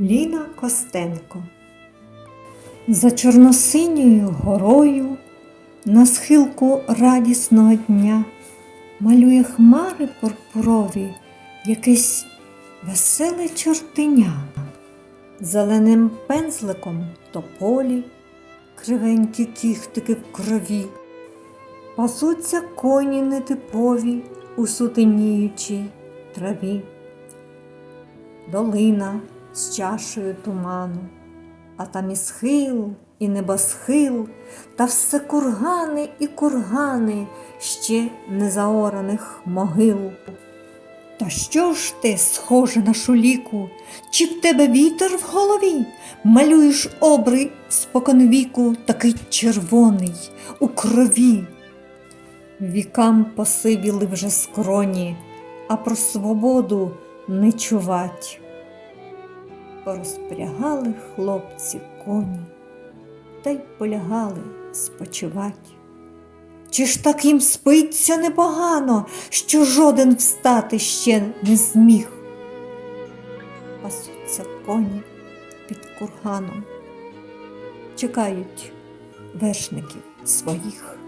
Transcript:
Ліна Костенко. За чорносиньою горою на схилку радісного дня малює хмари пурпурові якесь веселе чортеня. Зеленим пензликом тополі, кривенькі кіхтики в крові, пасуться коні нетипові у сутеніючій траві долина з чашею туману, а там і схил, і небосхил, та все кургани і кургани ще незаораних могил. Та що ж ти, схоже на шуліку, чи в тебе вітер в голові? Малюєш обрий споконвіку, такий червоний у крові. Вікам посивіли вже скроні, а про свободу не чувать. Порозпрягали хлопці коні, та й полягали спочивать. Чи ж так їм спиться непогано, що жоден встати ще не зміг? Пасуться коні під курганом, чекають вершників своїх.